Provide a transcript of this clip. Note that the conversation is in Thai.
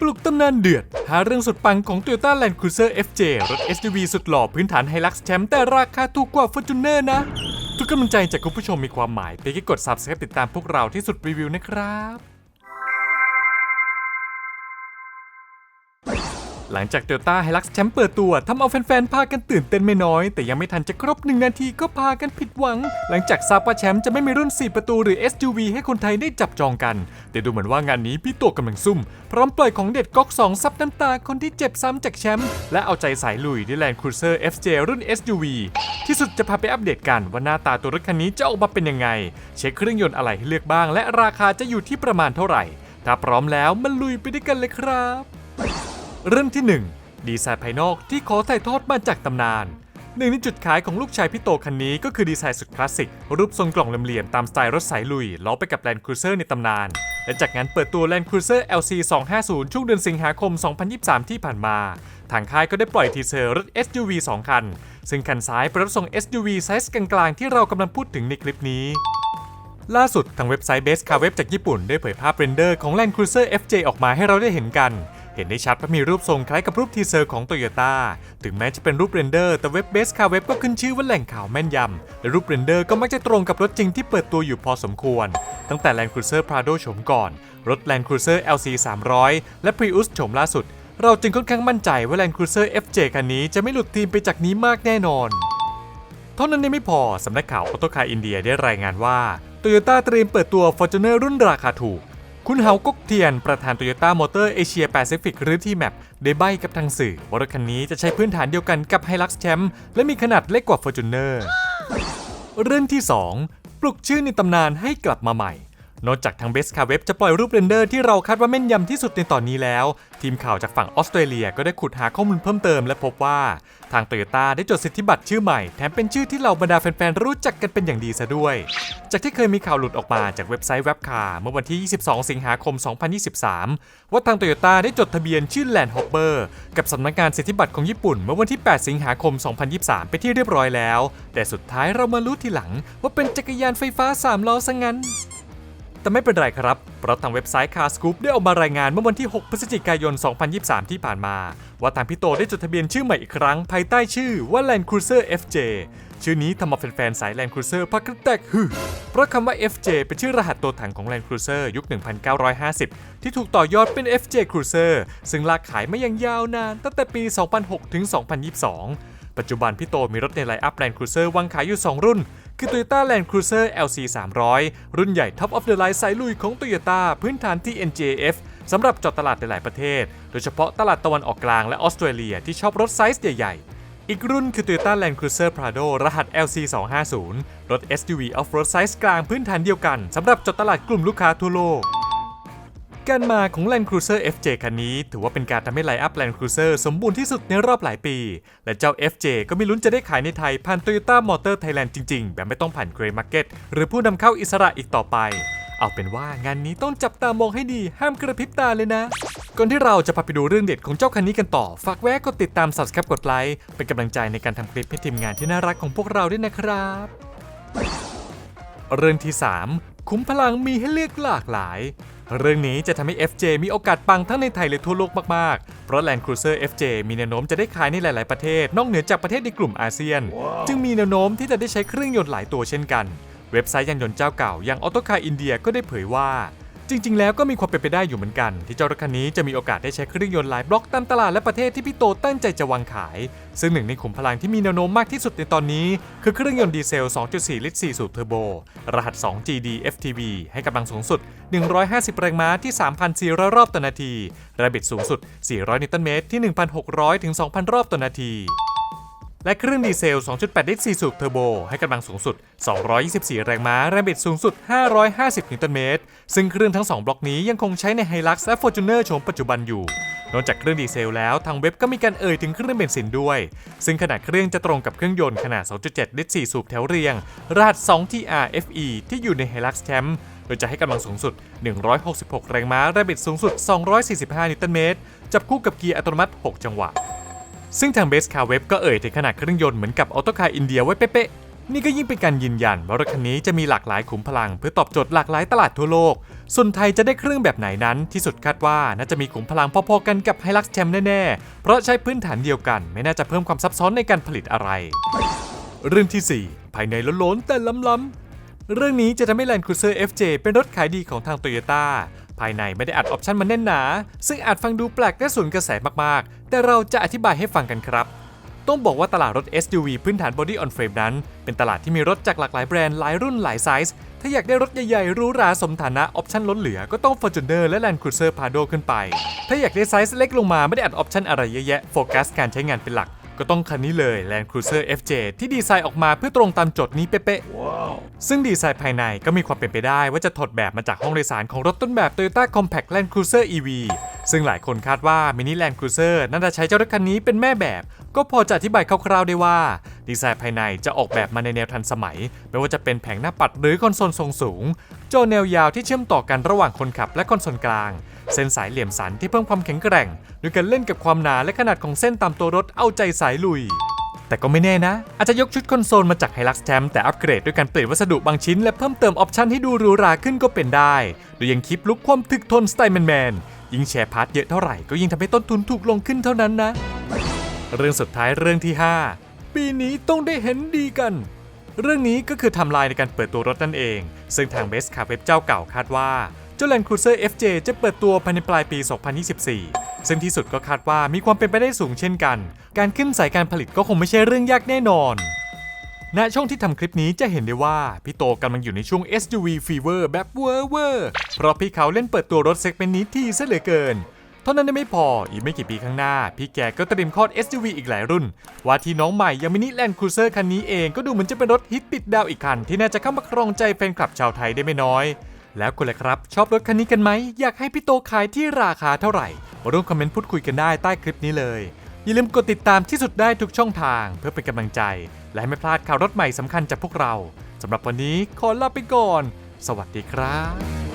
ปลุกตำนานเดือด หาเรื่องสุดปังของ Toyota Land Cruiser FJ รถ SUV สุดหล่อพื้นฐานไฮลักซ์แชมป์แต่ราคาถูกกว่า Fortuner นะ ทุกกำลังใจจากคุณผู้ชมมีความหมายไปกด Subscribe ติดตามพวกเราที่สุดรีวิวนะครับ หลังจาก Toyota Hilux แชมป์เปิดตัวทำเอาแฟนๆ พากันตื่นเต้นไม่น้อย แต่ยังไม่ทันจะครบ1นาทีก็พากันผิดหวัง หลังจากทราบว่าแชมป์จะไม่มีรุ่น 4 ประตูหรือ SUV ให้คนไทยได้จับจองกัน แต่ดูเหมือนว่างานนี้พี่โตกำลังซุ่ม พร้อมปล่อยของเด็ดก๊อก 2 ซับน้ำตาคนที่เจ็บซ้ำจากแชมป์และเอาใจสายลุยด้วย Land Cruiser FJ รุ่น SUV ที่สุดจะพาไปอัปเดตกันว่าหน้าตาตัวรถคันนี้จะออกมาเป็นยังไง เช็คเครื่องยนต์อะไรให้เลือกบ้าง และราคาจะอยู่ที่ประมาณเท่าไหร่ ถ้าพร้อมแล้วมันลุยไปด้วยกันเลยครับ เรื่องที่ 1 ดีไซน์ภายนอกที่ขอถ่ายทอดมาจากตำนานหนึ่งในจุดขายของลูกชายพี่โตคันนี้ก็คือดีไซน์สุดคลาสสิก รูปทรงกล่องเหลี่ยมๆตามสไตล์รถสายลุย ล้อไปกับ Land Cruiser ในตำนาน และจากนั้นเปิดตัว Land Cruiser LC 250 ช่วงเดือนสิงหาคม 2023 ที่ผ่านมา ทางค่ายก็ได้ปล่อยทีเซอร์รถ SUV 2 คัน ซึ่งคันซ้ายเป็นรถทรง SUV ไซส์กลางๆ ที่เรากำลังพูดถึงในคลิปนี้ล่าสุดทางเว็บไซต์ Best Car Web จากญี่ปุ่นได้เผยภาพเรนเดอร์ของ Land Cruiser FJ ออกมาให้เราได้เห็นกัน เห็นได้ชัดว่ามีรูปทรงคล้ายกับรูปทีเซอร์ของ Toyota ถึงแม้จะเป็นรูปเรนเดอร์แต่เว็บ Best Car Web ก็ขึ้นชื่อว่าแหล่งข่าวแม่นยำและรูปเรนเดอร์ก็มักจะตรงกับรถจริงที่เปิดตัวอยู่พอสมควร ตั้งแต่ Land Cruiser Prado โฉมก่อน รถ Land Cruiser LC 300 และ Prius โฉมล่าสุด เราจึงค่อนข้างมั่นใจว่า Land Cruiser FJ คันนี้จะไม่หลุดทีมไปจากนี้มากแน่นอน เท่านั้นยังไม่พอสำนักข่าวออโตคาอินเดียได้รายงานว่าโตโยต้าเตรียมเปิดตัว Fortuner รุ่นราคาถูก คุณเฮาก๊กเทียน ประธานโตโยต้ามอเตอร์เอเชียแปซิฟิกหรือที่แมปได้ใบกับทางสื่อว่ารถคันนี้จะใช้พื้นฐานเดียวกันกับไฮลักซ์แชมป์และมีขนาดเล็กกว่า Fortuner เรื่องที่ 2 ปลุกชื่อในตำนานให้กลับมาใหม่ นอกจากทาง Best Car Web จะปล่อยรูปเรนเดอร์ที่เราคาดว่าแม่นยำที่สุดในตอนนี้แล้ว ทีมข่าวจากฝั่งออสเตรเลียก็ได้ขุดหาข้อมูลเพิ่มเติมและพบว่า ทางโตโยต้าได้จดสิทธิบัตรชื่อใหม่ แถมเป็นชื่อที่เหล่าบรรดาแฟนๆ รู้จักกันเป็นอย่างดีซะด้วย จากที่เคยมีข่าวหลุดออกมาจากเว็บไซต์เว็บคาเมื่อวันที่ 22 สิงหาคม 2023 ว่าทางโตโยต้าได้จดทะเบียนชื่อ Land Hopper กับสำนักงานสิทธิบัตรของญี่ปุ่น เมื่อวันที่ 8 สิงหาคม 2023 ไปที่เรียบร้อยแล้ว แต่สุดท้ายเรามารู้ทีหลังว่าเป็นจักรยานไฟฟ้าสามล้อซะงั้น แต่ไม่เป็นไรครับ เพราะทางเว็บไซต์ Car Scoop ได้ออกมารายงานเมื่อวันที่ 6 พฤศจิกายน 2023 ที่ผ่านมา ว่าทางพี่โตได้จดทะเบียนชื่อใหม่อีกครั้ง ภายใต้ชื่อว่า Land Cruiser FJ ชื่อนี้ทำเอาแฟนๆ สาย Land Cruiser พักกันแตกฮือเพราะคำว่า FJ เป็นชื่อรหัสตัวถังของ Land Cruiser ยุค 1950 ที่ถูกต่อยอดเป็น FJ Cruiser ซึ่งลากขายมาอย่างยาวนานตั้งแต่ปี 2006 ถึง 2022 ปัจจุบันพี่โตมีรถในไลน์อัพ Land Cruiser วางขายอยู่ 2 รุ่น คือ Toyota Land Cruiser LC 300 รุ่นใหญ่ Top of the Line สายลุยของ Toyota พื้นฐานที่ NJF สำหรับเจอดตลาดในหลายประเทศ โดยเฉพาะตลาดตะวันออกกลางและออสเตรเลียที่ชอบรถไซส์ใหญ่ ๆอีกรุ่นคือ Toyota Land Cruiser Prado รหัส LC 250รถ SUV Off-road ไซส์กลางพื้นฐานเดียวกันสำหรับจอดตลาดกลุ่มลูกค้าทั่วโลก การมาของ Land Cruiser FJ คันนี้ ถือว่าเป็นการทำให้ไลอัพ Land Cruiser สมบูรณ์ที่สุดในรอบหลายปี และเจ้า FJ ก็มีลุ้นจะได้ขายในไทยผ่าน Toyota Motor Thailand จริง ๆ แบบไม่ต้องผ่าน Grey Market หรือผู้นำเข้าอิสระอีกต่อไป เอาเป็นว่างานนี้ต้องจับตามองให้ดีห้ามกระพริบตาเลยนะ ก่อนที่เราจะพาไปดูเรื่องเด็ดของเจ้าคันนี้กันต่อ ฝากแวะกดติดตาม Subscribe กดไลค์เป็นกำลังใจในการทำคลิปให้ทีมงานที่น่ารักของพวกเราด้วยนะครับเรื่องที่ 3 คุ้มพลังมีให้เลือกหลากหลาย เรื่องนี้จะทำให้ FJ มีโอกาสปังทั้งในไทยและทั่วโลกมาก ๆ เพราะ Land Cruiser FJ มีแนวโน้มจะได้ขายในหลาย ๆ ประเทศ นอกเหนือจากประเทศในกลุ่มอาเซียน จึงมีแนวโน้มที่จะได้ใช้เครื่องยนต์หลายตัวเช่นกัน เว็บไซต์ยานยนต์เจ้าเก่าอย่าง a u t o c a r India ก็ได้เผยว่า จริง ๆ แล้วก็มีความเป็นไปได้อยู่เหมือนกัน ที่เจ้ารถคันนี้จะมีโอกาสได้ใช้เครื่องยนต์หลายบล็อกตามตลาดและประเทศที่พี่โตตั้งใจจะวางขาย ซึ่งหนึ่งในขุมพลังที่มีแนวโน้มมากที่สุดในตอนนี้ คือเครื่องยนต์ดีเซล 2.4 ลิตร 4 สูบเทอร์โบ รหัส 2GD FTV ให้กำลังสูงสุด 150 แรงม้าที่ 3,400 รอบต่อนาทีแรงบิดสูงสุด 400 นิวตันเมตรที่ 1,600 ถึง 2,000 รอบต่อนาที และเครื่องดีเซล 2.8 ลิตร 4 สูบเทอร์โบ ให้กำลังสูงสุด 224 แรงม้า แรงบิดสูงสุด 550 นิวตันเมตร ซึ่งเครื่องทั้ง 2 บล็อกนี้ยังคงใช้ใน Hilux และ Fortuner โฉมปัจจุบันอยู่ นอกจากเครื่องดีเซลแล้ว ทางเว็บก็มีการเอ่ยถึงเครื่องเบนซินด้วย ซึ่งขนาดเครื่องจะตรงกับเครื่องยนต์ขนาด 2.7 ลิตร 4 สูบแถวเรียงรหัส 2TR FE ที่อยู่ใน Hilux Champ โดยจะให้กำลังสูงสุด 166 แรงม้า แรงบิดสูงสุด 245 นิวตันเมตร จับคู่กับเกียร์อัตโนมัติ 6 จังหวะ ซึ่งทาง Best Car Web ก็เอ่ยถึงขนาดเครื่องยนต์เหมือนกับ a u t o c a r India ไว้เป๊ะๆ นี่ก็ยิ่งเป็นการยืนยันว่ารถคันนี้จะมีหลากหลายขุมพลัง เพื่อตอบโจทย์หลากหลายตลาดทั่วโลก ส่วนไทยจะได้เครื่องแบบไหนนั้น ที่สุดคาดว่าน่าจะมีขุมพลังพอๆกันกับ Hilux Champ แน่ๆ เพราะใช้พื้นฐานเดียวกัน ไม่น่าจะเพิ่มความซับซ้อนในการผลิตอะไร เรื่องที่ 4 ภายในล้นๆแต่ล้ำๆเรื่องนี้จะทำให้ Land Cruiser FJ เป็นรถขายดีของทาง Toyota ภายในไม่ได้อัดออปชันมาแน่นหนา ซึ่งอาจฟังดูแปลกและสูนกระแสมากๆ แต่เราจะอธิบายให้ฟังกันครับ ต้องบอกว่าตลาดรถ SUV พื้นฐาน Body on Frame นั้น เป็นตลาดที่มีรถจากหลากหลายแบรนด์หลายรุ่นหลายไซส์ ถ้าอยากได้รถใหญ่ๆหรูหราสมฐานะออปชันล้นเหลือก็ต้อง Fortuner และ Land Cruiser Prado ขึ้นไป ถ้าอยากได้ไซส์เล็กลงมาไม่ได้อัดออปชันอะไรเยอะแยะโฟกัสการใช้งานเป็นหลัก ก็ต้องคันนี้เลย Land Cruiser FJ ที่ดีไซน์ออกมาเพื่อตรงตามโจทย์นี้เป๊ะๆ ซึ่งดีไซน์ภายในก็มีความเป็นไปได้ว่าจะถอดแบบมาจากห้องโดยสารของรถต้นแบบ Toyota Compact Land Cruiser EV ซึ่งหลายคนคาดว่า Mini Land Cruiser น่าจะใช้เจ้ารถคันนี้เป็นแม่แบบ ก็พอจะอธิบายคร่าวๆได้ว่า ดีไซน์ภายในจะออกแบบมาในแนวทันสมัย ไม่ว่าจะเป็นแผงหน้าปัดหรือคอนโซลทรงสูง จอแนวยาวที่เชื่อมต่อกันระหว่างคนขับและคอนโซลกลาง เส้นสายเหลี่ยมสันที่เพิ่มความแข็งแกร่งโดยการเล่นกับความหนาและขนาดของเส้นตามตัวรถเอาใจสายลุย แต่ก็ไม่แน่นะ อาจจะยกชุดคอนโซลมาจาก Hilux Champ แต่อัปเกรดด้วยการเปลี่ยนวัสดุบางชิ้นและเพิ่มเติมออปชันให้ดูหรูหราขึ้นก็เป็นได้โดยยังคลิปลุกความถึกทนสไตล์แมนๆยิ่งแชร์พาร์ทเยอะเท่าไหร่ก็ยิ่งทำให้ต้นทุนถูกลงขึ้นเท่านั้นนะ เรื่องสุดท้ายเรื่องที่ 5 ปีนี้ต้องได้เห็นดีกัน เรื่องนี้ก็คือทำลายในการเปิดตัวรถนั่นเอง ซึ่งทางเบสคาเว็บเจ้าเก่าคาดว่าเจ้า Land Cruiser FJ จะเปิดตัวภายในปลายปี 2024 ซึ่งที่สุดก็คาดว่ามีความเป็นไปได้สูงเช่นกัน การขึ้นสายการผลิตก็คงไม่ใช่เรื่องยากแน่นอนณช่วงที่ทำคลิปนี้จะเห็นได้ว่า พี่โตกำลังอยู่ในช่วง SUV Fever แบบเวอร์เวอร์เพราะพี่เขาเล่นเปิดตัวรถเซกเมนต์นี้ที่ซะเหลือเกิน เท่านั้นยังไม่พออีกไม่กี่ปีข้างหน้า พี่แกก็เตรียมคลอด SUV อีกหลายรุ่น ว่าที่น้องใหม่ย่างมินิแลนด์ครูเซอร์คันนี้เองก็ดูเหมือนจะเป็นรถฮิตติดดาวอีกคัน ที่น่าจะเข้ามาครองใจแฟนคลับชาวไทยได้ไม่น้อย แล้วคุณล่ะครับ ชอบรถคันนี้กันไหม อยากให้พี่โตขายที่ราคาเท่าไหร่มาร่วมคอมเมนต์พูดคุยกันได้ใต้คลิปนี้เลยอย่าลืมกดติดตามที่สุดได้ทุกช่องทางเพื่อเป็นกำลังใจ และไม่พลาดข่าวรถใหม่สำคัญจากพวกเราสำหรับวันนี้ขอลาไปก่อน สวัสดีครับ